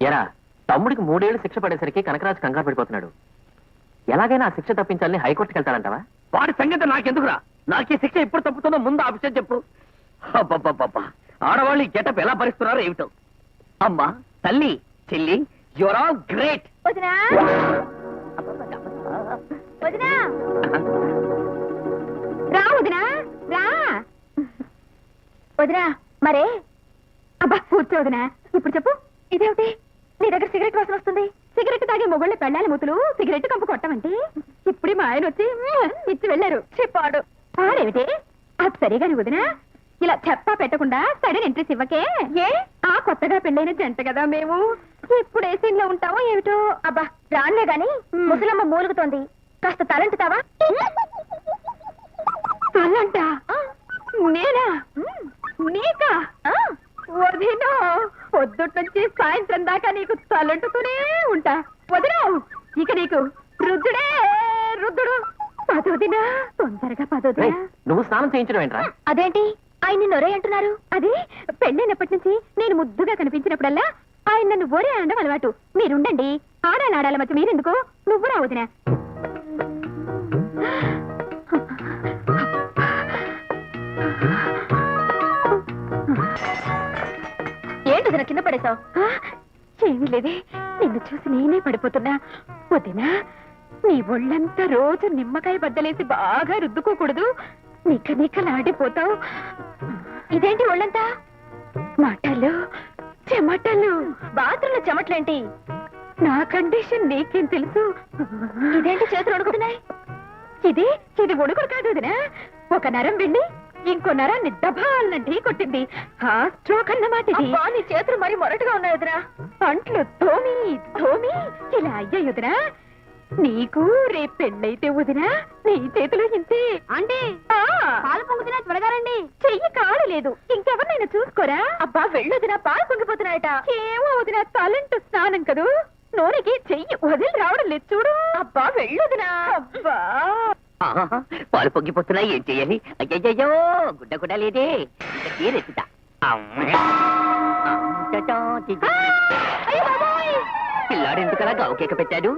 ఎరా తమ్ముడికి మూడేళ్ళు శిక్ష పడేసరికి కనకరాజు కంగారు పడిపోతున్నాడు. ఎలాగైనా ఆ శిక్ష తప్పించాలని హైకోర్టుకి వెళ్తాడంటావా? వాడి సంగతి నాకెందుకురా? నాకు ఈ శిక్ష ఎప్పుడు తప్పుతుందో ముందు ఆ విషయం చెప్పు. అబ్బబ్బబ్బబ్బా. ఆడవాళ్ళు ఈ గెటప్ ఎలా భరిస్తున్నారో ఏమిటో. అమ్మా తల్లి చెల్లి యువర్ ఆల్ గ్రేట్. వదినా! వదినా! రా వదినా! రా! వదినా మరే! అబ్బా కూర్చో వదినా. ఇప్పుడు చెప్పు. ఇదేమిటి? నీ దగ్గర సిగరెట్ వాసన వస్తుంది. సిగరెట్ తాగే మొగుళ్ళ పెళ్ళాలి ముతులు సిగరెట్ కంపు కొట్టమంటే ఇప్పుడే మా ఆయన వచ్చి ఇచ్చి వెళ్ళారు. చెప్పాడు. పాడేమిటి అది సరిగాని వదినా? ఇలా చెప్పా పెట్టకుండా సడన్ ఎంట్రీస్ ఇవ్వకే? ఏ? ఆ కొత్తగా పెళ్ళైన జంట కదా మేము. ఇప్పుడు ఏ సీన్లో ఉంటామో ఏమిటో? అబ్బా రానులే గాని ముసలమ్మ మూలుగుతోంది. కాస్త తలంటుతావా? తలంట? నేనా? నీకా? వదినా? పొద్దుట్ నుంచి సాయంత్రం దాకా నీకు తలంటుతూనే ఉంటా. వదినా ఇక నీకు రుద్దుడే రుద్దుడు పదోదినా తొందరగా పదోదినా నువ్వు స్నానం చేయించడం ఏంట్రా? అదేంటి? ఆయన నొరే అంటున్నారు. అది పెళ్ళైనప్పటి నుంచి నేను ముద్దుగా కనిపించినప్పుడల్లా ఆయన నన్ను ఒరే అనడం అలవాటు. మీరుండండి. ఆడాలి ఆడాల మధ్య మీరెందుకు? నువ్వు రా ఏమీ లేదే. నిన్ను చూసి నేనే పడిపోతున్నా. వదినా నీ ఒళ్ళంతా రోజు నిమ్మకాయ బద్దలేసి బాగా రుద్దుకోకూడదు. నిక్క నిక్కలాడిపోతావు ఇదేంటి ఒళ్ళంతా? మాటలు చెమటలు. బాత్రూంలో చెమటలేంటి? నా కండిషన్ నీకేం తెలుసు? ఇదేంటి చేతులు వణుకుతున్నాయి ఇది ఇది ఉడుకుడు కాదు వదినా. ఒక నరం వెళ్ళి ఇంకో నరాన్ని దబాలనంటే కొట్టింది. ఆ స్ట్రోక్ అన్నమాట ఇది నీ చేతులు మరి మొరటుగా ఉన్నాయి వదినా. అంట్లు తోమి తోమి ఇలా అయ్యాయుదినా నీకు రేపు పెళ్ళైతే వదినా నీ చేతులు ఇంతే. అంటే పాలు పొంగుతున్నా త్వరగా రండి చెయ్యి కాడలేదు ఇంకెవరినైనా చూసుకోరా? అబ్బా వెళ్ళొదినా పాలు పొంగిపోతున్నాయట. ఏమో వదినా తలంటు స్నానం కదూ. నోరికి చెయ్యి వదిలి రావడం లేదు చూడు. అబ్బా వెళ్ళొదినా. అబ్బా. పాలు పొంగిపోతున్నాయి ఏం చెయ్యాలి అయ్యయ్యో గుడ్డ గుడ్డ లేదే! పిల్లాడు ఎందుకలా గావు కేక పెట్టాడు?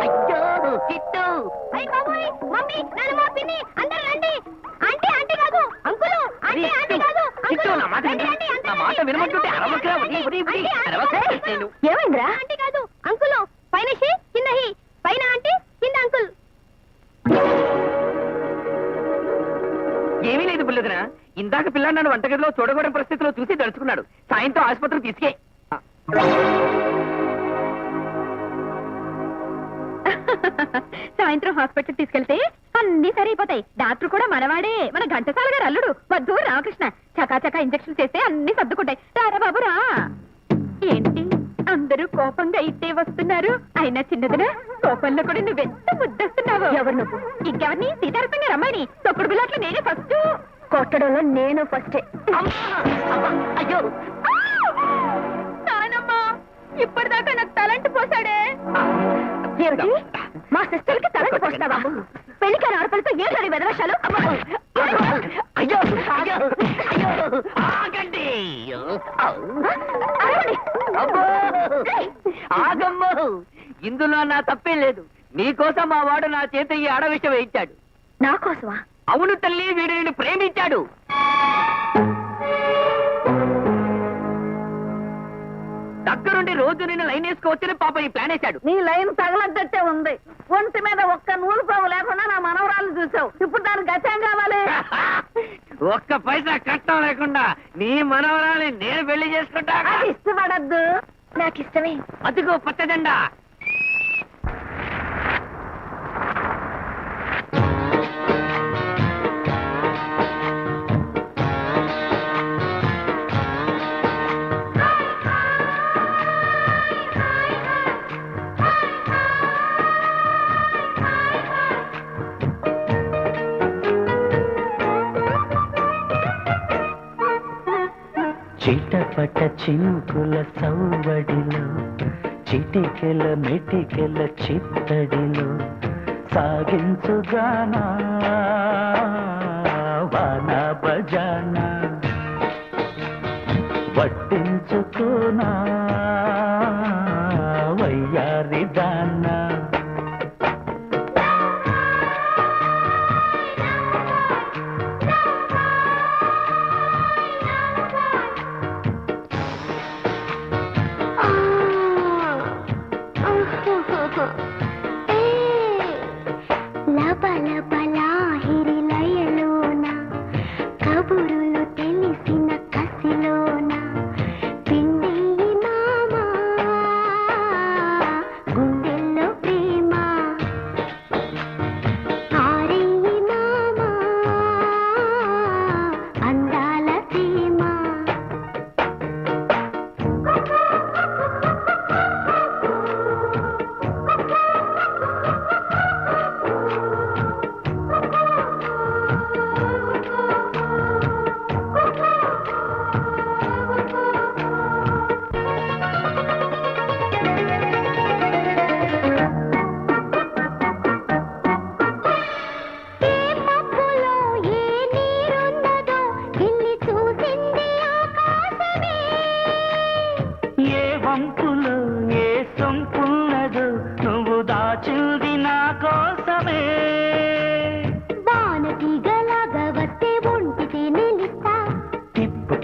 అయ్యో చిట్టు. చిట్టు, నా మాట నా మాట. వినమంటుంటే అరవకు. నేను. ఏమైందిరా? బుల్లదనా ఇందాక పిల్లాడు నన్ను వంటగదిలో చూడకూడని పరిస్థితిలో చూసి తలుచుకున్నాడు. సాయంత్రం ఆసుపత్రికి తీసుకే. సాయంత్రం హాస్పిటల్ తీసుకెళ్తే అన్ని సరైపోతాయి. డాక్టర్ కూడా మనవాడే. మన ఘంటసాల గారు అల్లుడు. వద్దు రామకృష్ణ. చకా చకా ఇంజక్షన్ చేస్తే అన్ని సర్దుకుంటాయి. రారా బాబు రా. ఏంటి? అందరూ కోపంగా ఇట్టే వస్తున్నారు. అయినా చిన్నదినా? కోపంలో కూడా నువ్వెంత ముద్దస్తున్నావు? ఎవరు నువ్వు? ఇంకెవరిని? అమ్మాయిని. తొక్కుడు బిల్లట్లు నేనే ఫస్ట్. కొట్టడంలో నేను ఫస్టే అయ్యో! నానమ్మా! ఇప్పటిదాకా నాకు తలంటి పోసాడే. ఏమిటి? మా సిస్టర్కి తలంటి పోస్తావా పెళ్ళికారు ఆడపడితో ఏంటని వెదవశాలు? అయ్యో! అయ్యో! అయ్యో! ఆగండి! ఆగమ్మో! ఇందులో నా తప్పే లేదు. నీకోసం మా వాడు నా చేత ఈ ఆడవిషం వేయించాడు. నా కోసమా అవును తల్లి వీడు నిన్ను ప్రేమించాడు. దగ్గరుండి రోజు నిన్ను లైన్ వేసుకోవచ్చని పాప ఈ ప్లాన్ వేశాడు. నీ లైన్ తగలద్దట్టే ఉంది. ఒంటి మీద ఒక్క నూలు పావు లేకుండా నా మనవరాలు చూసావు ఇప్పుడు దానికి గత్యం కావాలి? ఒక్క పైసా కట్టం లేకుండా నీ మనవరాలి నేను పెళ్ళి చేసుకుంటా. ఇష్టపడద్దు. నాకు ఇష్టమే. అదిగో పచ్చదండా చిటపట చింకుల సౌవడిలో చిటికెల మెటికెల చిత్తడిలో సాగించుగానా వాన బజానా వడ్డించుకోనా பல பலா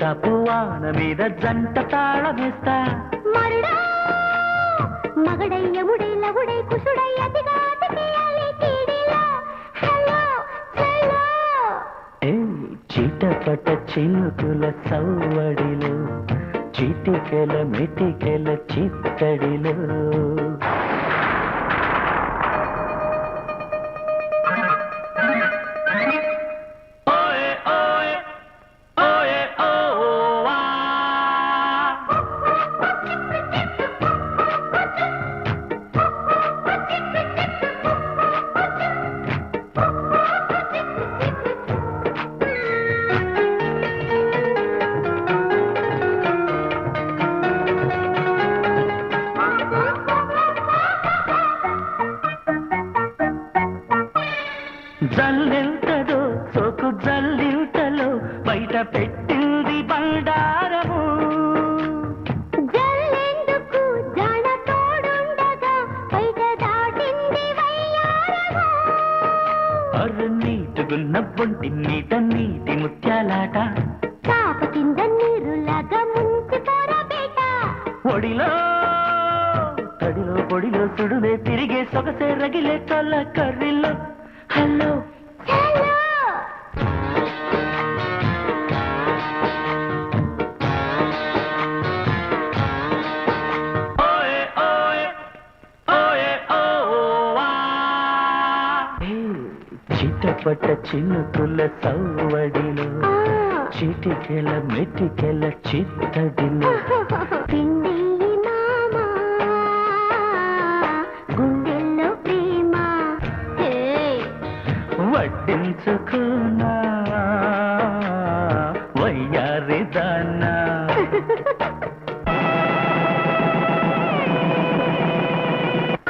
తిప్పు తప్పు వాన మీద జంట తాళమిస్తా మరుడా మగడై యముడై లవుడై కుషుడై అతిగా అతికేయాలి కీడిలా. Hello hello. ఏ చిటపట చినుకుల సవ్వడిలో చిటికెల మిటికెల చిత్తడిలో. నీటుగున్న బొంటి నీట నీటి ముత్యాలాట. చాప కింద నీరులాగా ముంచి బేట? ఒడిలో తడిలో పొడిలో సుడులే తిరిగే సొగసే రగిలే చల్ల కర్రిలో. హలో. హలో. చిటపట చినుకుల సవ్వడిలో చిటికెల మెటికెల చిత్తడిలో. పిండి